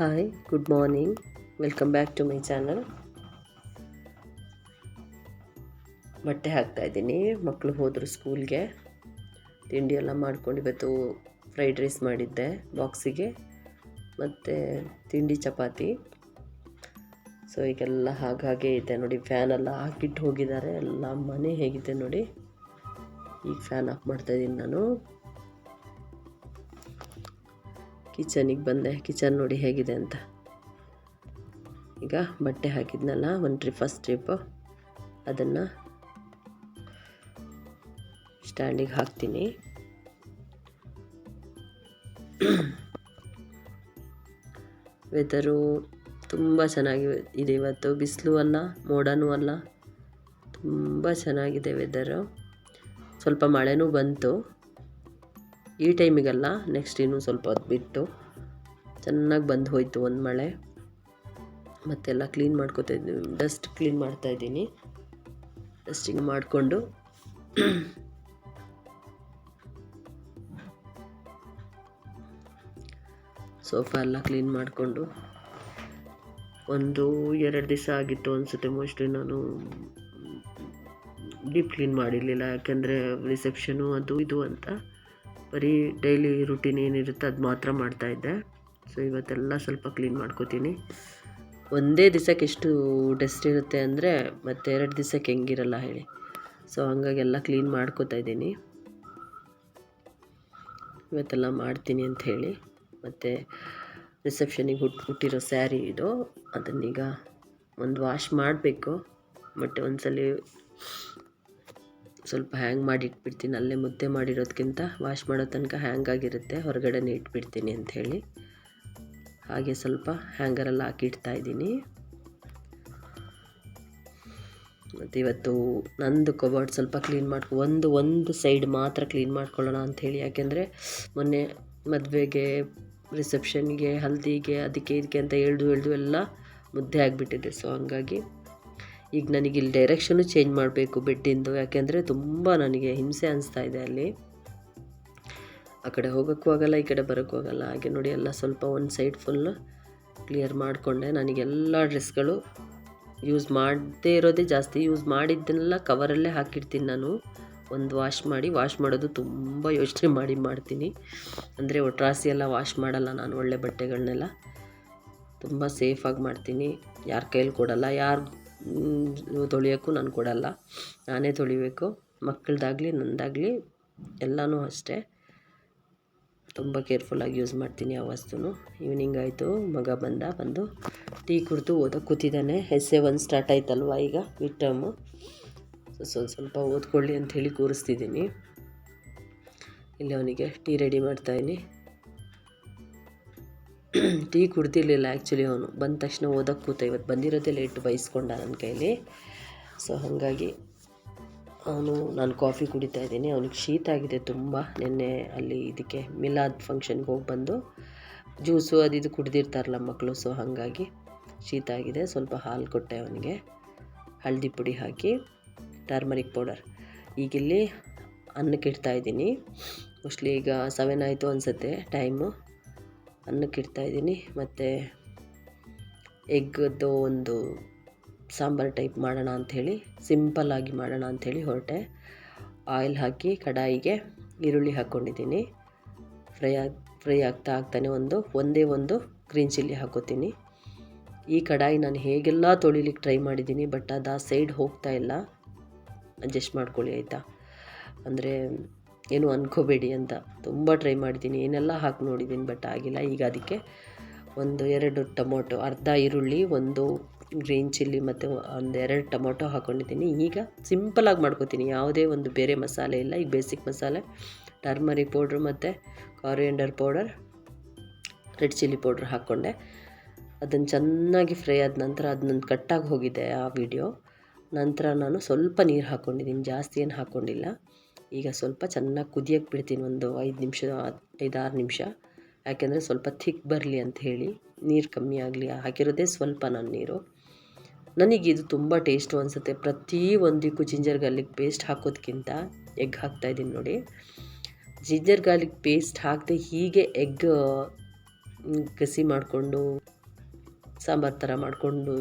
Hi good morning welcome back to my channel ಬಟ್ಟೆ ಹಾಕ್ತಾಯಿದ್ದೀನಿ ಮಕ್ಕಳು ಹೋದರು ಸ್ಕೂಲ್ಗೆ ತಿಂಡಿ ಎಲ್ಲ ಮಾಡ್ಕೊಂಡು ಇವತ್ತು ಫ್ರೈಡ್ ರೈಸ್ ಮಾಡಿದ್ದೆ ಬಾಕ್ಸಿಗೆ ಮತ್ತು ತಿಂಡಿ ಚಪಾತಿ. ಸೊ ಈಗೆಲ್ಲ ಹಾಗಾಗೆ ಇದೆ ನೋಡಿ ಫ್ಯಾನ್ ಎಲ್ಲ ಹಾಕಿಟ್ಟು ಹೋಗಿದ್ದಾರೆ. ಎಲ್ಲ ಮನೆ ಹೇಗಿದೆ ನೋಡಿ. ಈಗ ಫ್ಯಾನ್ ಆಫ್ ಮಾಡ್ತಾಯಿದ್ದೀನಿ ನಾನು. ಕಿಚನಿಗೆ ಬಂದೆ. ಕಿಚನ್ ನೋಡಿ ಹೇಗಿದೆ ಅಂತ. ಈಗ ಬಟ್ಟೆ ಹಾಕಿದ್ನಲ್ಲ, ಒಂದು ಟ್ರಿಪ್ ಫಸ್ಟ್ ಟ್ರಿಪ್ಪು ಅದನ್ನು ಸ್ಟ್ಯಾಂಡಿಗೆ ಹಾಕ್ತೀನಿ. ವೆದರು ತುಂಬ ಚೆನ್ನಾಗಿ ಇದೆ ಇವತ್ತು. ಬಿಸಿಲು ಅಲ್ಲ, ಮೋಡನೂ ಅಲ್ಲ. ತುಂಬ ಚೆನ್ನಾಗಿದೆ ವೆದರು ಸ್ವಲ್ಪ ಮಳೆನೂ ಬಂತು. ಈ ಟೈಮಿಗೆಲ್ಲ ನೆಕ್ಸ್ಟ್ ಇನ್ನೂ ಸ್ವಲ್ಪ ಹೊತ್ತು ಬಿಟ್ಟು ಚೆನ್ನಾಗಿ ಬಂದು ಹೋಯಿತು ಒಂದು ಮಳೆ. ಮತ್ತೆಲ್ಲ ಕ್ಲೀನ್ ಮಾಡ್ಕೋತಾ ಇದ್ದೀನಿ. ಡಸ್ಟ್ ಕ್ಲೀನ್ ಮಾಡ್ತಾ ಇದ್ದೀನಿ. ಡಸ್ಟಿಂಗ್ ಮಾಡಿಕೊಂಡು ಸೋಫಾ ಎಲ್ಲ ಕ್ಲೀನ್ ಮಾಡಿಕೊಂಡು ಒಂದು ಎರಡು ದಿವಸ ಆಗಿತ್ತು ಅನಿಸುತ್ತೆ. ಮೋಸ್ಟ್ಲಿ ನಾನು ಡೀಪ್ ಕ್ಲೀನ್ ಮಾಡಿರಲಿಲ್ಲ. ಯಾಕೆಂದರೆ ರಿಸೆಪ್ಷನು ಅದು ಇದು ಅಂತ. ಬರೀ ಡೈಲಿ ರುಟೀನ್ ಏನಿರುತ್ತೆ ಅದು ಮಾತ್ರ ಮಾಡ್ತಾಯಿದ್ದೆ ಸೊ ಇವತ್ತೆಲ್ಲ ಸ್ವಲ್ಪ ಕ್ಲೀನ್ ಮಾಡ್ಕೋತೀನಿ. ಒಂದೇ ದಿವಸಕ್ಕೆ ಎಷ್ಟು ಡಸ್ಟ್ ಇರುತ್ತೆ ಅಂದರೆ ಮತ್ತೆ ಎರಡು ದಿವಸಕ್ಕೆ ಹೆಂಗಿರಲ್ಲ ಹೇಳಿ. ಸೊ ಹಂಗಾಗಿ ಎಲ್ಲ ಕ್ಲೀನ್ ಮಾಡ್ಕೋತಾ ಇದ್ದೀನಿ. ಇವತ್ತೆಲ್ಲ ಮಾಡ್ತೀನಿ ಅಂತ ಹೇಳಿ. ಮತ್ತು ರಿಸೆಪ್ಷನಿಗೆ ಹುಟ್ಟು ಹುಟ್ಟಿರೋ ಸ್ಯಾರಿ ಇದು. ಅದನ್ನೀಗ ಒಂದು ವಾಶ್ ಮಾಡಬೇಕು. ಬಟ್ ಒಂದ್ಸಲಿ ಸ್ವಲ್ಪ ಹ್ಯಾಂಗ್ ಮಾಡಿ ಇಟ್ಬಿಡ್ತೀನಿ ಅಲ್ಲೇ ಮುದ್ದೆ ಮಾಡಿರೋದಕ್ಕಿಂತ ವಾಶ್ ಮಾಡೋ ತನಕ ಹ್ಯಾಂಗ್ ಆಗಿರುತ್ತೆ. ಹೊರಗಡೆನೇ ಇಟ್ಬಿಡ್ತೀನಿ ಅಂಥೇಳಿ. ಹಾಗೆ ಸ್ವಲ್ಪ ಹ್ಯಾಂಗರಲ್ಲಿ ಹಾಕಿ ಇಡ್ತಾ ಇದ್ದೀನಿ. ಮತ್ತು ಇವತ್ತು ನಂದು ಕಬೋರ್ಡ್ ಸ್ವಲ್ಪ ಕ್ಲೀನ್ ಮಾಡ್ಕೊ ಒಂದು ಒಂದು ಸೈಡ್ ಮಾತ್ರ ಕ್ಲೀನ್ ಮಾಡ್ಕೊಳ್ಳೋಣ ಅಂಥೇಳಿ. ಯಾಕೆಂದರೆ ಮೊನ್ನೆ ಮದುವೆಗೆ ರಿಸೆಪ್ಷನ್ಗೆ ಹಲ್ದಿಗೆ, ಅದಕ್ಕೆ ಇದಕ್ಕೆ ಅಂತ ಎಳ್ದು ಎಳ್ದು ಎಲ್ಲ ಮುದ್ದೆ ಆಗಿಬಿಟ್ಟಿದೆ. ಸೊ ಹಂಗಾಗಿ ಈಗ ನನಗೆ ಇಲ್ಲಿ ಡೈರೆಕ್ಷನು ಚೇಂಜ್ ಮಾಡಬೇಕು ಬೆಡ್ಡಿಂದು ಯಾಕೆಂದರೆ ತುಂಬ ನನಗೆ ಹಿಂಸೆ ಅನಿಸ್ತಾ ಇದೆ ಅಲ್ಲಿ. ಆ ಕಡೆ ಹೋಗೋಕ್ಕೂ ಆಗಲ್ಲ, ಈ ಕಡೆ ಬರೋಕ್ಕೂ ಆಗಲ್ಲ. ಹಾಗೆ ನೋಡಿ, ಎಲ್ಲ ಸ್ವಲ್ಪ ಒಂದು ಸೈಡ್ ಫುಲ್ಲು ಕ್ಲಿಯರ್ ಮಾಡಿಕೊಂಡೆ. ನನಗೆಲ್ಲ ಡ್ರೆಸ್ಗಳು ಯೂಸ್ ಮಾಡದೇ ಇರೋದೇ ಜಾಸ್ತಿ. ಯೂಸ್ ಮಾಡಿದ್ದನ್ನೆಲ್ಲ ಕವರಲ್ಲೇ ಹಾಕಿರ್ತೀನಿ ನಾನು. ಒಂದು ವಾಶ್ ಮಾಡಿ ವಾಶ್ ಮಾಡೋದು ತುಂಬ ಯೋಚನೆ ಮಾಡಿ ಮಾಡ್ತೀನಿ. ಅಂದರೆ ಒಟ್ರಾಸಿ ಎಲ್ಲ ವಾಶ್ ಮಾಡಲ್ಲ ನಾನು ಒಳ್ಳೆ ಬಟ್ಟೆಗಳನ್ನೆಲ್ಲ ತುಂಬ ಸೇಫಾಗಿ ಮಾಡ್ತೀನಿ. ಯಾರ ಕೈಯಲ್ಲಿ ಕೊಡಲ್ಲ, ಯಾರು ತೊಳಿಯೋಕ್ಕೂ ನಾನು ಕೊಡಲ್ಲ. ನಾನೇ ತೊಳಿಬೇಕು. ಮಕ್ಕಳದಾಗಲಿ ನಂದಾಗಲಿ ಎಲ್ಲನೂ ಅಷ್ಟೇ. ತುಂಬ ಕೇರ್ಫುಲ್ಲಾಗಿ ಯೂಸ್ ಮಾಡ್ತೀನಿ ಆ ವಸ್ತುನು. ಈವ್ನಿಂಗ್ ಆಯಿತು, ಮಗ ಬಂದ, ಬಂದು ಟೀ ಕುಡಿದು ಓದೋಕೆ ಕೂತಿದ್ದಾನೆ. ಎಸ್ ಎ ಒಂದು ಸ್ಟಾರ್ಟ್ ಆಯ್ತಲ್ವ ಈಗ ಮಿಡ್ ಟರ್ಮು ಸ್ವಲ್ಪ ಸ್ವಲ್ಪ ಓದ್ಕೊಳ್ಳಿ ಹೇಳಿ ಕೂರಿಸ್ತಿದ್ದೀನಿ. ಇಲ್ಲಿ ಅವನಿಗೆ ಟೀ ರೆಡಿ ಮಾಡ್ತಾಯಿದ್ದೀನಿ ಟೀ ಕುಡ್ದಿರಲಿಲ್ಲ ಆ್ಯಕ್ಚುಲಿ ಅವನು. ಬಂದ ತಕ್ಷಣ ಓದಕ್ಕೆ ಕೂತ ಇವತ್ತು ಬಂದಿರೋದೇ ಲೇಟ್ ಬೈಸ್ಕೊಂಡ ನನ್ನ ಕೈಲಿ. ಸೊ ಹಾಗಾಗಿ ಅವನು ನಾನು ಕಾಫಿ ಕುಡಿತಾ ಇದ್ದೀನಿ. ಅವನಿಗೆ ಶೀತ ಆಗಿದೆ ತುಂಬ. ನಿನ್ನೆ ಅಲ್ಲಿ ಇದಕ್ಕೆ ಮಿಲಾದ್ ಫಂಕ್ಷನ್ಗೆ ಹೋಗಿ ಬಂದು ಜ್ಯೂಸು ಅದು ಇದು ಕುಡ್ದಿರ್ತಾರಲ್ಲ ಮಕ್ಕಳು ಸೊ ಹಾಗಾಗಿ ಶೀತ ಆಗಿದೆ. ಸ್ವಲ್ಪ ಹಾಲು ಕೊಟ್ಟೆ ಅವನಿಗೆ. ಹಳದಿ ಪುಡಿ ಹಾಕಿ ಟರ್ಮರಿಕ್ ಪೌಡರ್ ಈಗಿಲ್ಲಿ ಅನ್ನಕ್ಕೆ ಇಡ್ತಾ ಇದ್ದೀನಿ. ಮೋಸ್ಟ್ಲಿ ಈಗ ಸೆವೆನ್ ಆಯಿತು ಅನಿಸುತ್ತೆ ಟೈಮು ಅನ್ನಕ್ಕೆ ಇಡ್ತಾ ಇದ್ದೀನಿ. ಮತ್ತು ಎಗ್ಗದ್ದು ಒಂದು ಸಾಂಬಾರು ಟೈಪ್ ಮಾಡೋಣ ಅಂಥೇಳಿ ಸಿಂಪಲ್ಲಾಗಿ ಮಾಡೋಣ ಅಂಥೇಳಿ ಹೊರಟೆ. ಆಯಿಲ್ ಹಾಕಿ ಕಡಾಯಿಗೆ ಈರುಳ್ಳಿ ಹಾಕ್ಕೊಂಡಿದ್ದೀನಿ. ಫ್ರೈ ಆಗಿ, ಫ್ರೈ ಆಗ್ತಾ ಆಗ್ತಾನೆ ಒಂದು, ಒಂದೇ ಒಂದು ಗ್ರೀನ್ ಚಿಲ್ಲಿ ಹಾಕೋತೀನಿ. ಈ ಕಡಾಯಿ ನಾನು ಹೇಗೆಲ್ಲ ತೊಳಿಲಿಕ್ಕೆ ಟ್ರೈ ಮಾಡಿದ್ದೀನಿ, ಬಟ್ ಅದು ಆ ಸೈಡ್ ಹೋಗ್ತಾ ಇಲ್ಲ. ಅಡ್ಜಸ್ಟ್ ಮಾಡ್ಕೊಳ್ಳಿ, ಆಯಿತಾ? ಅಂದರೆ ಏನು ಅಂದ್ಕೋಬೇಡಿ ಅಂತ ತುಂಬ ಟ್ರೈ ಮಾಡಿದ್ದೀನಿ ಏನೆಲ್ಲ ಹಾಕಿ ನೋಡಿದ್ದೀನಿ, ಬಟ್ ಆಗಿಲ್ಲ. ಈಗ ಅದಕ್ಕೆ ಒಂದು ಎರಡು ಟೊಮೊಟೊ, ಅರ್ಧ ಈರುಳ್ಳಿ, ಒಂದು ಗ್ರೀನ್ ಚಿಲ್ಲಿ ಮತ್ತು ಒಂದು ಎರಡು ಟೊಮೊಟೊ ಹಾಕ್ಕೊಂಡಿದ್ದೀನಿ ಈಗ ಸಿಂಪಲಾಗಿ ಮಾಡ್ಕೋತೀನಿ. ಯಾವುದೇ ಒಂದು ಬೇರೆ ಮಸಾಲೆ ಇಲ್ಲ. ಈಗ ಬೇಸಿಕ್ ಮಸಾಲೆ, ಟರ್ಮರಿಕ್ ಪೌಡ್ರ್ ಮತ್ತು coriander powder red chilli powder ಹಾಕ್ಕೊಂಡೆ. ಅದನ್ನು ಚೆನ್ನಾಗಿ ಫ್ರೈ ಆದ ನಂತರ ಅದನ್ನ ಕಟ್ಟಾಗಿ ಹೋಗಿದೆ ಆ ವಿಡಿಯೋ ನಂತರ ನಾನು ಸ್ವಲ್ಪ ನೀರು ಹಾಕ್ಕೊಂಡಿದ್ದೀನಿ ಜಾಸ್ತಿ ಏನು ಹಾಕ್ಕೊಂಡಿಲ್ಲ ಈಗ ಸ್ವಲ್ಪ ಚೆನ್ನಾಗಿ ಕುದಿಯಕ್ಕೆ ಬಿಡ್ತೀನಿ ಒಂದು ಐದು ನಿಮಿಷ, ಐದಾರು ನಿಮಿಷ. ಯಾಕೆಂದರೆ ಸ್ವಲ್ಪ ಥಿಕ್ ಬರಲಿ ಅಂತ ಹೇಳಿ, ನೀರು ಕಮ್ಮಿ ಆಗಲಿ ಹಾಕಿರೋದೇ ಸ್ವಲ್ಪ ನಾನು ನೀರು. ನನಗೆ ಇದು ತುಂಬ ಟೇಸ್ಟು ಅನಿಸುತ್ತೆ. ಪ್ರತಿ ಒಂದಕ್ಕೂ ಜಿಂಜರ್ ಗಾರ್ಲಿಕ್ ಪೇಸ್ಟ್ ಹಾಕೋದಕ್ಕಿಂತ ಎಗ್ ಹಾಕ್ತಾಯಿದ್ದೀನಿ ನೋಡಿ. ಜಿಂಜರ್ ಗಾರ್ಲಿಕ್ ಪೇಸ್ಟ್ ಹಾಕದೆ ಹೀಗೆ ಎಗ್ ಕಸಿ ಮಾಡಿಕೊಂಡು, ಸಾಂಬಾರು ಥರ ಮಾಡಿಕೊಂಡು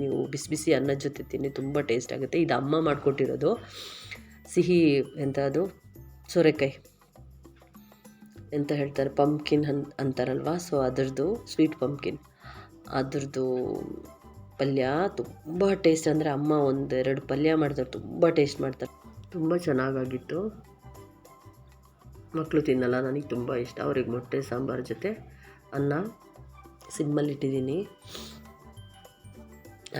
ನೀವು ಬಿಸಿ ಬಿಸಿ ಅನ್ನದ ಜೊತೆ ತಿನ್ನಿ, ತುಂಬ ಟೇಸ್ಟ್ ಆಗುತ್ತೆ. ಇದು ಅಮ್ಮ ಮಾಡಿಕೊಟ್ಟಿರೋದು. ಸಿಹಿ ಎಂತ ಅದು? ಸೋರೆಕಾಯಿ ಎಂತ ಹೇಳ್ತಾರೆ. ಪಂಪ್ಕಿನ್ ಅನ್, ಅಂತಾರಲ್ವ? ಸೊ ಅದರದ್ದು ಸ್ವೀಟ್ ಪಂಪ್ಕಿನ್ ಅದರದ್ದು ಪಲ್ಯ ತುಂಬ ಟೇಸ್ಟ್ ಅಂದರೆ ಅಮ್ಮ ಒಂದೆರಡು ಪಲ್ಯ ಮಾಡ್ತಾರೆ. ತುಂಬ ಟೇಸ್ಟ್ ಮಾಡ್ತಾರೆ. ತುಂಬ ಚೆನ್ನಾಗಾಗಿತ್ತು. ಮಕ್ಕಳು ತಿನ್ನಲ್ಲ, ನನಗೆ ತುಂಬ ಇಷ್ಟ. ಅವ್ರಿಗೆ ಮೊಟ್ಟೆ, ಸಾಂಬಾರು ಜೊತೆ ಅನ್ನ ಸಿಮ್ಮಲ್ಲಿ ಇಟ್ಟಿದ್ದೀನಿ.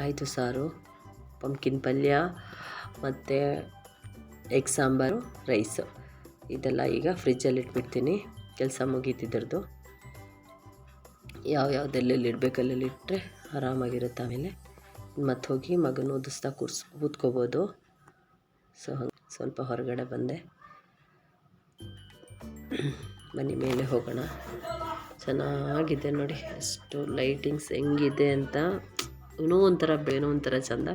ಆಯಿತು ಸಾರು. ಪಂಪ್ಕಿನ್ ಪಲ್ಯ ಮತ್ತು ಎಗ್ ಸಾಂಬಾರು, ರೈಸು. ಇದೆಲ್ಲ ಈಗ ಫ್ರಿಜ್ಜಲ್ಲಿ ಇಟ್ಬಿಡ್ತೀನಿ. ಕೆಲಸ ಮುಗೀತಿದ್ರದ್ದು ಯಾವ ಯಾವುದೆಲ್ಲೆಲ್ಲಿ ಇಡಬೇಕು ಇಟ್ಟರೆ ಆರಾಮಾಗಿರುತ್ತೆ ಆಮೇಲೆ. ಮತ್ತೆ ಹೋಗಿ ಮಗನ ಓದಿಸ್ತಾ ಕೂರ್ಸ್, ಕೂತ್ಕೋಬೋದು. ಸೊ ಸ್ವಲ್ಪ ಹೊರಗಡೆ ಬಂದೆ. ಮನೆ ಮೇಲೆ ಹೋಗೋಣ. ಚೆನ್ನಾಗಿದೆ ನೋಡಿ. ಎಷ್ಟು ಲೈಟಿಂಗ್ಸ್ ಹೆಂಗಿದೆ ಅಂತ. ಇನ್ನೂ ಒಂಥರ ಬೇನೋ ಒಂಥರ ಚಂದ.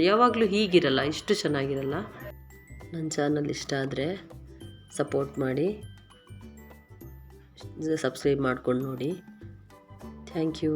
ಯಾವಾಗಲೂ ಹೀಗಿರಲ್ಲ, ಇಷ್ಟು ಚೆನ್ನಾಗಿರಲ್ಲ. ನನ್ನ ಚಾನಲ್ ಇಷ್ಟ ಆದರೆ ಸಪೋರ್ಟ್ ಮಾಡಿ. ಸಬ್ಸ್ಕ್ರೈಬ್ ಮಾಡ್ಕೊಂಡು ನೋಡಿ. Thank you.